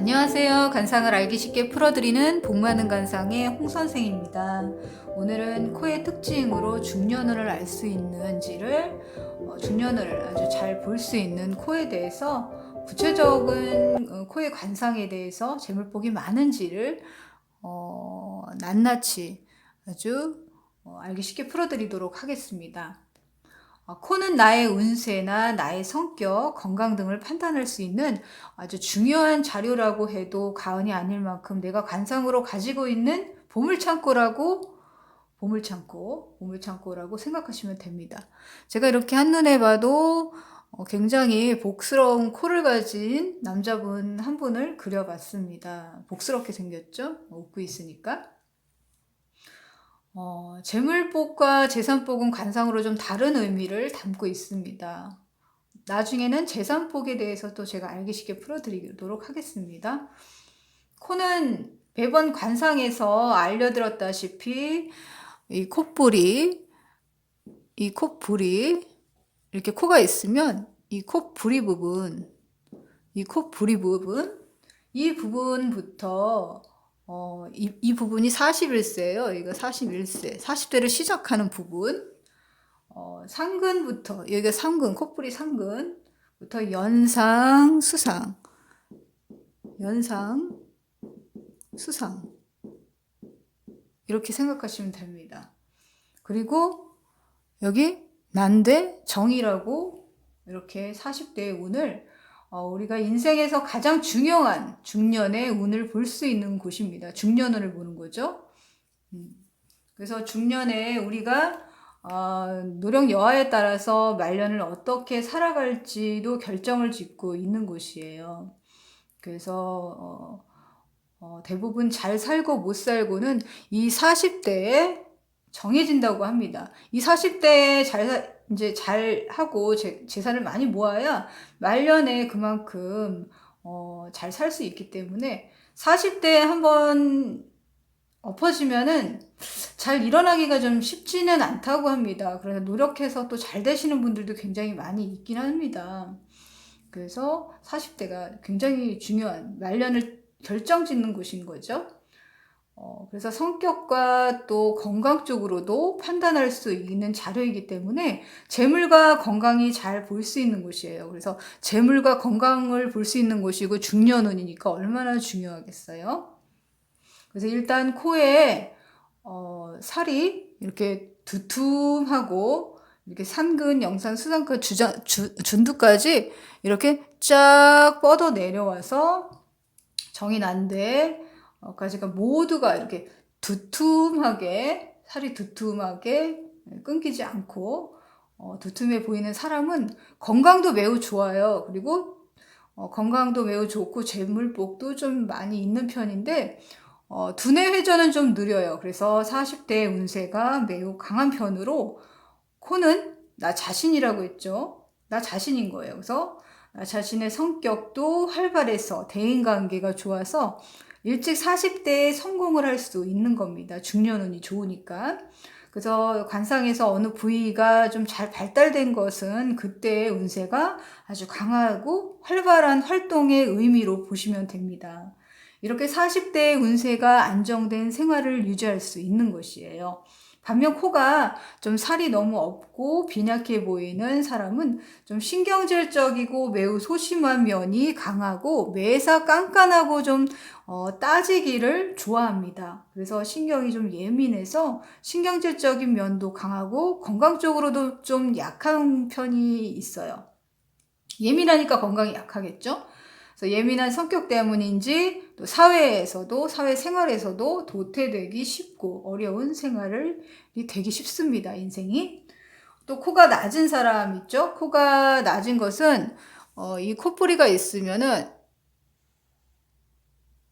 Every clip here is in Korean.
안녕하세요. 간상을 알기 쉽게 풀어드리는 복 많은 간상의 홍 선생입니다. 오늘은 코의 특징으로 중년을 알 수 있는지를 어, 중년을 아주 잘 볼 수 있는 코에 대해서 구체적인 어, 코의 관상에 대해서 재물복이 많은지를 어, 낱낱이 아주 어, 알기 쉽게 풀어드리도록 하겠습니다. 어, 코는 나의 운세나 나의 성격, 건강 등을 판단할 수 있는 아주 중요한 자료라고 해도 과언이 아닐 만큼 내가 관상으로 가지고 있는 보물창고라고 보물창고, 보물창고라고 생각하시면 됩니다. 제가 이렇게 한눈에 봐도 어, 굉장히 복스러운 코를 가진 남자분 한 분을 그려봤습니다. 복스럽게 생겼죠? 웃고 있으니까. 어, 재물복과 재산복은 관상으로 좀 다른 의미를 담고 있습니다. 나중에는 재산복에 대해서 또 제가 알기 쉽게 풀어드리도록 하겠습니다. 코는 매번 관상에서 알려드렸다시피 이 콧불이 이 콧불이 이렇게 코가 있으면 이 콧부리 부분 이 콧부리 부분 이 부분부터 어, 이, 이 부분이 41세예요. 이거 41세. 40대를 시작하는 부분. 어, 상근부터 여기가 상근, 콧불이 상근부터 연상, 수상. 연상, 수상. 이렇게 생각하시면 됩니다. 그리고 여기 난데 정이라고 이렇게 40대의 운을 어, 우리가 인생에서 가장 중요한 중년의 운을 볼 수 있는 곳입니다. 중년운을 보는 거죠. 음. 그래서 중년에 우리가 어, 노력 여하에 따라서 말년을 어떻게 살아갈지도 결정을 짓고 있는 곳이에요. 그래서 어, 어, 대부분 잘 살고 못 살고는 이 40대에 정해진다고 합니다. 이 40대에 잘 사, 이제 잘 하고 재, 재산을 많이 모아야 말년에 그만큼 어, 잘 살 수 있기 때문에 40대에 한번 엎어지면은 잘 일어나기가 좀 쉽지는 않다고 합니다. 그래서 노력해서 또 잘 되시는 분들도 굉장히 많이 있긴 합니다. 그래서 40대가 굉장히 중요한 말년을 결정 짓는 곳인 거죠. 어, 그래서 성격과 또 건강 쪽으로도 판단할 수 있는 자료이기 때문에 재물과 건강이 잘 볼 수 있는 곳이에요. 그래서 재물과 건강을 볼 수 있는 곳이고 중년운이니까 얼마나 중요하겠어요. 그래서 일단 코에 어, 살이 이렇게 두툼하고 이렇게 산근, 영산, 수산근, 주자, 주, 준두까지 이렇게 쫙 뻗어 내려와서 정이 난데 까지가 모두가 이렇게 두툼하게 살이 두툼하게 끊기지 않고 어, 두툼해 보이는 사람은 건강도 매우 좋아요. 그리고 어, 건강도 매우 좋고 재물복도 좀 많이 있는 편인데 어, 두뇌 회전은 좀 느려요. 그래서 40대 운세가 매우 강한 편으로 코는 나 자신이라고 했죠. 나 자신인 거예요. 그래서 나 자신의 성격도 활발해서 대인관계가 좋아서 일찍 40대에 성공을 할 수 있는 겁니다. 중년운이 좋으니까. 그래서 관상에서 어느 부위가 좀 잘 발달된 것은 그때의 운세가 아주 강하고 활발한 활동의 의미로 보시면 됩니다. 이렇게 40대의 운세가 안정된 생활을 유지할 수 있는 것이에요. 반면 코가 좀 살이 너무 없고 빈약해 보이는 사람은 좀 신경질적이고 매우 소심한 면이 강하고 매사 깐깐하고 좀 어, 따지기를 좋아합니다. 그래서 신경이 좀 예민해서 신경질적인 면도 강하고 건강적으로도 좀 약한 편이 있어요. 예민하니까 건강이 약하겠죠? 그래서 예민한 성격 때문인지 또 사회에서도 사회 생활에서도 도태되기 쉽고 어려운 생활을 되기 쉽습니다. 인생이 또 코가 낮은 사람 있죠? 코가 낮은 것은 어, 이 콧뿌리가 있으면은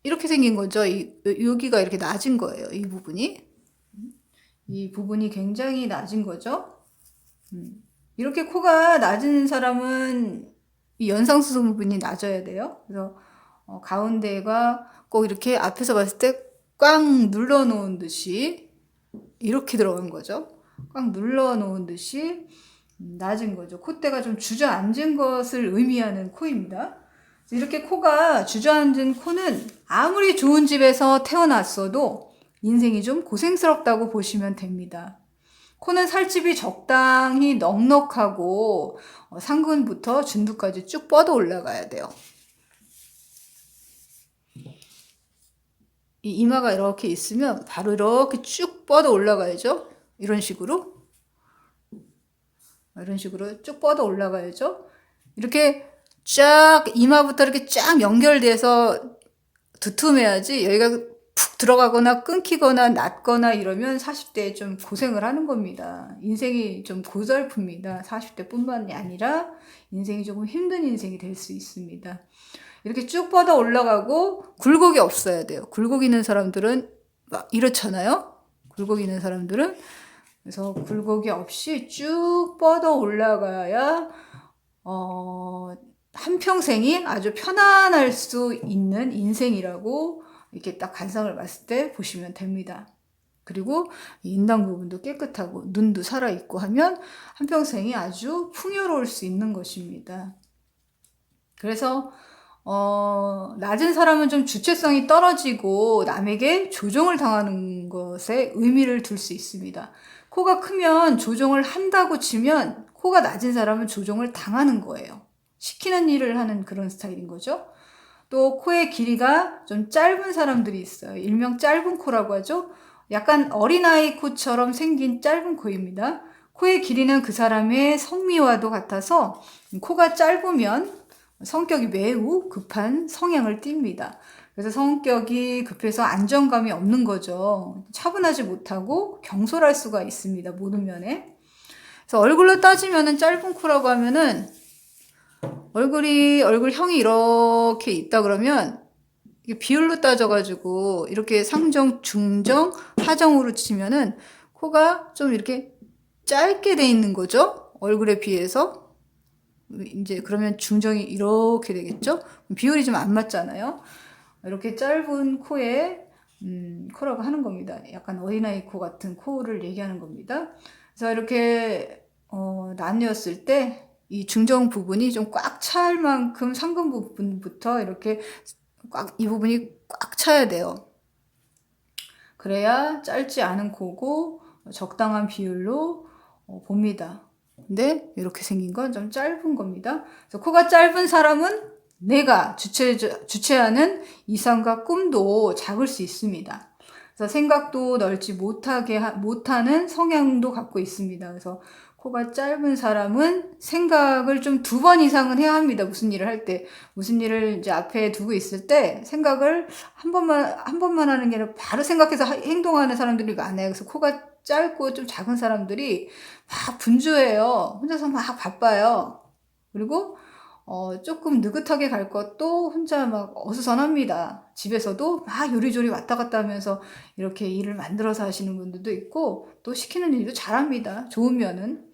이렇게 생긴 거죠. 이, 여기가 이렇게 낮은 거예요. 이 부분이 이 부분이 굉장히 낮은 거죠. 음. 이렇게 코가 낮은 사람은 이 연상수소 부분이 낮아야 돼요. 그래서 어, 가운데가 꼭 이렇게 앞에서 봤을 때 꽉 눌러 놓은 듯이 이렇게 들어간 거죠. 꽉 눌러 놓은 듯이 낮은 거죠. 콧대가 좀 주저앉은 것을 의미하는 코입니다. 이렇게 코가 주저앉은 코는 아무리 좋은 집에서 태어났어도 인생이 좀 고생스럽다고 보시면 됩니다. 코는 살집이 적당히 넉넉하고 어, 상근부터 중두까지 쭉 뻗어 올라가야 돼요. 이 이마가 이렇게 있으면 바로 이렇게 쭉 뻗어 올라가야죠. 이런 식으로. 이런 식으로 쭉 뻗어 올라가야죠. 이렇게 쫙 이마부터 이렇게 쫙 연결돼서 두툼해야지 여기가 푹 들어가거나 끊기거나 낮거나 이러면 40대에 좀 고생을 하는 겁니다. 인생이 좀 고달픕니다. 40대 뿐만이 아니라 인생이 조금 힘든 인생이 될 수 있습니다. 이렇게 쭉 뻗어 올라가고 굴곡이 없어야 돼요. 굴곡 있는 사람들은 막 이렇잖아요. 굴곡 있는 사람들은 그래서 굴곡이 없이 쭉 뻗어 올라가야 어, 한평생이 아주 편안할 수 있는 인생이라고 이렇게 딱 간상을 봤을 때 보시면 됩니다. 그리고 인당 부분도 깨끗하고 눈도 살아있고 하면 한평생이 아주 풍요로울 수 있는 것입니다. 그래서 어, 낮은 사람은 좀 주체성이 떨어지고 남에게 조종을 당하는 것에 의미를 둘 수 있습니다. 코가 크면 조종을 한다고 치면 코가 낮은 사람은 조종을 당하는 거예요. 시키는 일을 하는 그런 스타일인 거죠. 또 코의 길이가 좀 짧은 사람들이 있어요. 일명 짧은 코라고 하죠. 약간 어린아이 코처럼 생긴 짧은 코입니다. 코의 길이는 그 사람의 성미와도 같아서 코가 짧으면 성격이 매우 급한 성향을 띱니다. 그래서 성격이 급해서 안정감이 없는 거죠. 차분하지 못하고 경솔할 수가 있습니다. 모든 면에. 그래서 얼굴로 따지면은 짧은 코라고 하면은 얼굴이 얼굴형이 이렇게 있다 그러면 비율로 따져가지고 이렇게 상정, 중정, 하정으로 치면은 코가 좀 이렇게 짧게 돼 있는 거죠. 얼굴에 비해서 이제 그러면 중정이 이렇게 되겠죠. 비율이 좀 안 맞잖아요. 이렇게 짧은 코에 음, 코라고 하는 겁니다. 약간 어린아이 코 같은 코를 얘기하는 겁니다. 그래서 이렇게 어, 나뉘었을 때 이 중정 부분이 좀 꽉 찰 만큼 상근 부분부터 이렇게 꽉 이 부분이 꽉 차야 돼요. 그래야 짧지 않은 코고 적당한 비율로 어, 봅니다. 근데 이렇게 생긴 건 좀 짧은 겁니다. 그래서 코가 짧은 사람은 내가 주체, 주체하는 이상과 꿈도 작을 수 있습니다. 그래서 생각도 넓지 못하게, 못하는 성향도 갖고 있습니다. 그래서 코가 짧은 사람은 생각을 좀 두 번 이상은 해야 합니다. 무슨 일을 할 때. 무슨 일을 이제 앞에 두고 있을 때 생각을 한 번만, 한 번만 하는 게 아니라 바로 생각해서 행동하는 사람들이 많아요. 그래서 코가 짧고 좀 작은 사람들이 막 분주해요. 혼자서 막 바빠요. 그리고 어, 조금 느긋하게 갈 것도 혼자 막 어수선합니다. 집에서도 막 요리조리 왔다 갔다 하면서 이렇게 일을 만들어서 하시는 분들도 있고 또 시키는 일도 잘합니다. 좋으면은.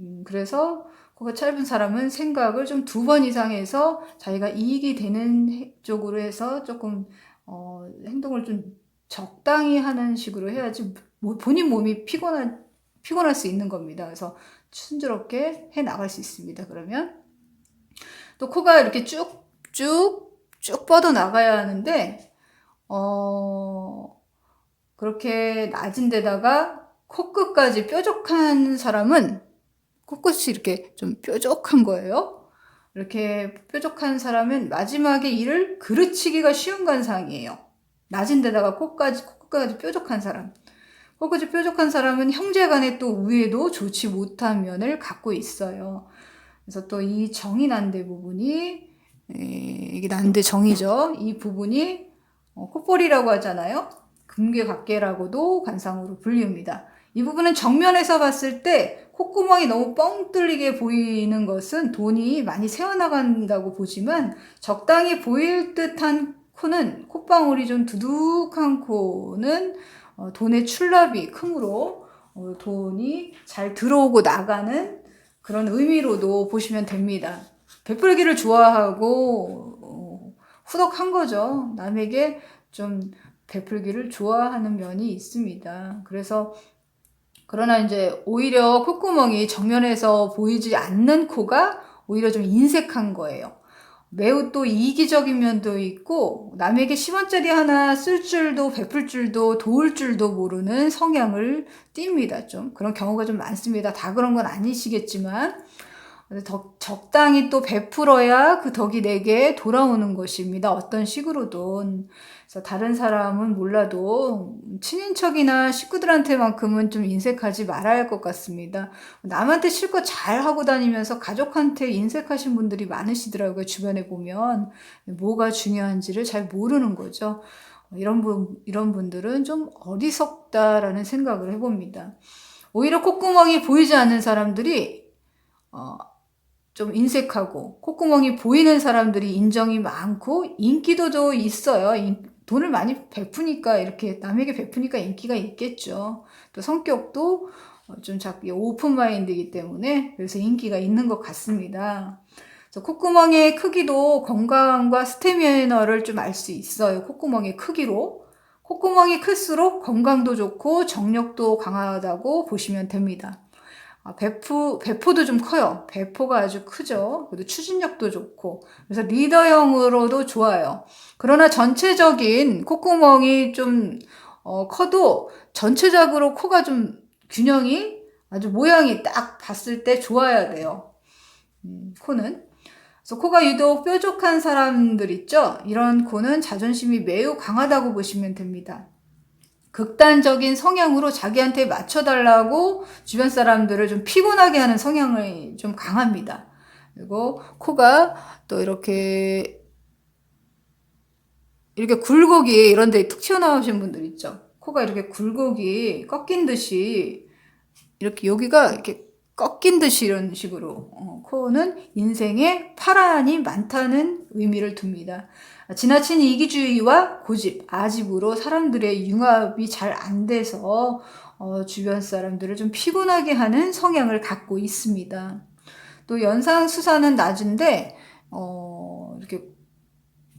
음, 그래서 그거 짧은 사람은 생각을 좀 두 번 이상 해서 자기가 이익이 되는 쪽으로 해서 조금 어, 행동을 좀 적당히 하는 식으로 해야지 본인 몸이 피곤한 피곤할 수 있는 겁니다. 그래서 순조롭게 해 나갈 수 있습니다. 그러면 또 코가 이렇게 쭉 쭉 쭉 뻗어 나가야 하는데 어 그렇게 낮은 데다가 코끝까지 뾰족한 사람은 코끝이 이렇게 좀 뾰족한 거예요. 이렇게 뾰족한 사람은 마지막에 이를 그르치기가 쉬운 관상이에요. 낮은 데다가 코까지, 코끝까지 뾰족한 사람. 코끝이 뾰족한 사람은 형제 간의 또 우애도 좋지 못한 면을 갖고 있어요. 그래서 또 이 정이 난데 부분이 이게 난데 정이죠. 이 부분이 어, 콧볼이라고 하잖아요. 금괴 각계라고도 관상으로 불립니다. 이 부분은 정면에서 봤을 때 콧구멍이 너무 뻥 뚫리게 보이는 것은 돈이 많이 새어나간다고 보지만 적당히 보일 듯한 코는 콧방울이 좀 두둑한 코는 어, 돈의 출납이 크므로 어, 돈이 잘 들어오고 나가는 그런 의미로도 보시면 됩니다. 베풀기를 좋아하고 어, 후덕한 거죠. 남에게 좀 베풀기를 좋아하는 면이 있습니다. 그래서 그러나 이제 오히려 콧구멍이 정면에서 보이지 않는 코가 오히려 좀 인색한 거예요. 매우 또 이기적인 면도 있고 남에게 10원짜리 하나 쓸 줄도 베풀 줄도 도울 줄도 모르는 성향을 띱니다. 좀 그런 경우가 좀 많습니다. 다 그런 건 아니시겠지만 더 적당히 또 베풀어야 그 덕이 내게 돌아오는 것입니다. 어떤 식으로든. 그래서 다른 사람은 몰라도 친인척이나 식구들한테만큼은 좀 인색하지 말아야 할 것 같습니다. 남한테 실컷 잘 하고 다니면서 가족한테 인색하신 분들이 많으시더라고요. 주변에 보면 뭐가 중요한지를 잘 모르는 거죠. 이런 분 이런 분들은 좀 어리석다라는 생각을 해봅니다. 오히려 콧구멍이 보이지 않는 사람들이 어, 좀 인색하고 콧구멍이 보이는 사람들이 인정이 많고 인기도도 있어요. 돈을 많이 베푸니까 이렇게 남에게 베푸니까 인기가 있겠죠. 또 성격도 좀 작게 오픈 마인드이기 때문에 그래서 인기가 있는 것 같습니다. 콧구멍의 크기도 건강과 스태미너를 좀 알 수 있어요. 콧구멍의 크기로. 콧구멍이 클수록 건강도 좋고 정력도 강하다고 보시면 됩니다. 아, 배포, 배포도 좀 커요. 배포가 아주 크죠. 그리고 추진력도 좋고. 그래서 리더형으로도 좋아요. 그러나 전체적인 콧구멍이 좀, 어, 커도 전체적으로 코가 좀 균형이 아주 모양이 딱 봤을 때 좋아야 돼요. 음, 코는. 그래서 코가 유독 뾰족한 사람들 있죠? 이런 코는 자존심이 매우 강하다고 보시면 됩니다. 극단적인 성향으로 자기한테 맞춰달라고 주변 사람들을 좀 피곤하게 하는 성향이 좀 강합니다. 그리고 코가 또 이렇게 이렇게 굴곡이 이런 데 툭 튀어나오신 분들 있죠. 코가 이렇게 굴곡이 꺾인 듯이 이렇게 여기가 이렇게 꺾인 듯이 이런 식으로 어, 코는 인생에 파란이 많다는 의미를 둡니다. 지나친 이기주의와 고집, 아집으로 사람들의 융합이 잘 안 돼서 어, 주변 사람들을 좀 피곤하게 하는 성향을 갖고 있습니다. 또 연상 수사는 낮은데 어, 이렇게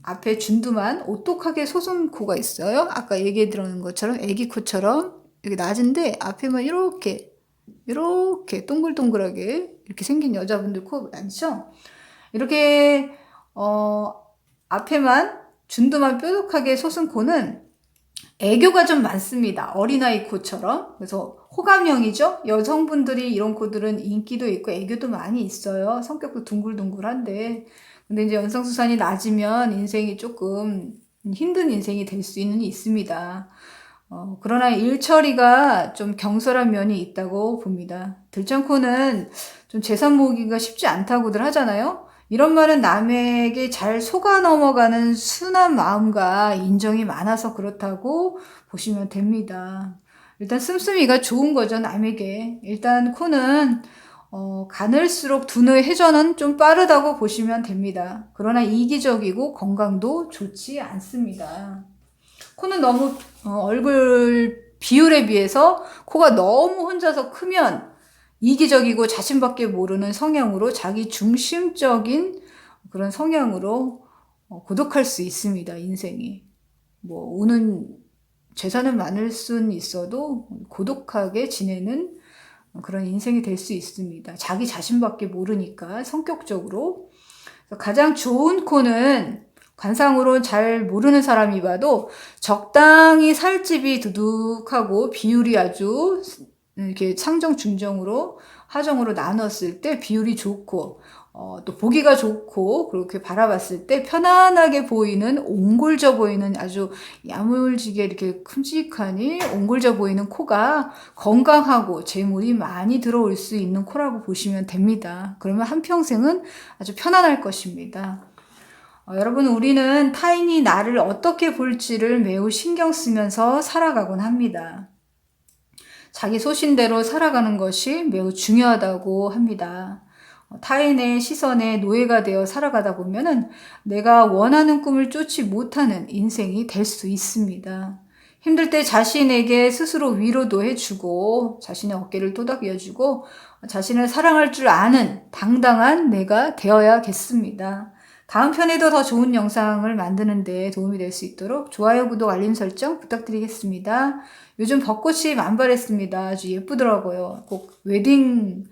앞에 준두만 오똑하게 솟은 코가 있어요. 아까 얘기해 드린 것처럼 애기 코처럼 이렇게 낮은데 앞에만 이렇게 이렇게 동글동글하게 이렇게 생긴 여자분들 코 많죠? 이렇게 어 앞에만 준두만 뾰족하게 솟은 코는 애교가 좀 많습니다. 어린아이 코처럼. 그래서 호감형이죠. 여성분들이 이런 코들은 인기도 있고 애교도 많이 있어요. 성격도 둥글둥글한데. 근데 이제 연상수산이 낮으면 인생이 조금 힘든 인생이 될 수는 있습니다. 어, 그러나 일처리가 좀 경솔한 면이 있다고 봅니다. 들창코는 좀 재산 모으기가 쉽지 않다고들 하잖아요. 이런 말은 남에게 잘 속아 넘어가는 순한 마음과 인정이 많아서 그렇다고 보시면 됩니다. 일단 씀씀이가 좋은 거죠, 남에게. 일단 코는 어, 가늘수록 두뇌 회전은 좀 빠르다고 보시면 됩니다. 그러나 이기적이고 건강도 좋지 않습니다. 코는 너무 어, 얼굴 비율에 비해서 코가 너무 혼자서 크면 이기적이고 자신밖에 모르는 성향으로 자기 중심적인 그런 성향으로 어, 고독할 수 있습니다, 인생이. 뭐, 우는 재산은 많을 순 있어도 고독하게 지내는 그런 인생이 될 수 있습니다. 자기 자신밖에 모르니까, 성격적으로. 가장 좋은 코는 관상으로 잘 모르는 사람이 봐도 적당히 살집이 두둑하고 비율이 아주 이렇게 상정 중정으로 하정으로 나눴을 때 비율이 좋고 어, 또 보기가 좋고 그렇게 바라봤을 때 편안하게 보이는 옹골져 보이는 아주 야물지게 이렇게 큼직하니 옹골져 보이는 코가 건강하고 재물이 많이 들어올 수 있는 코라고 보시면 됩니다. 그러면 한평생은 아주 편안할 것입니다. 어, 여러분, 우리는 타인이 나를 어떻게 볼지를 매우 신경 쓰면서 살아가곤 합니다. 자기 소신대로 살아가는 것이 매우 중요하다고 합니다. 타인의 시선에 노예가 되어 살아가다 보면은 내가 원하는 꿈을 쫓지 못하는 인생이 될 수 있습니다. 힘들 때 자신에게 스스로 위로도 해주고 자신의 어깨를 토닥여주고 자신을 사랑할 줄 아는 당당한 내가 되어야겠습니다. 다음 편에도 더 좋은 영상을 만드는 데 도움이 될 수 있도록 좋아요, 구독, 알림 설정 부탁드리겠습니다. 요즘 벚꽃이 만발했습니다. 아주 예쁘더라고요. 꼭 웨딩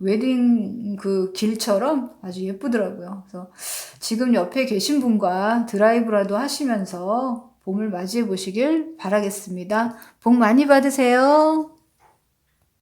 웨딩 그 길처럼 아주 예쁘더라고요. 그래서 지금 옆에 계신 분과 드라이브라도 하시면서 봄을 맞이해 보시길 바라겠습니다. 복 많이 받으세요.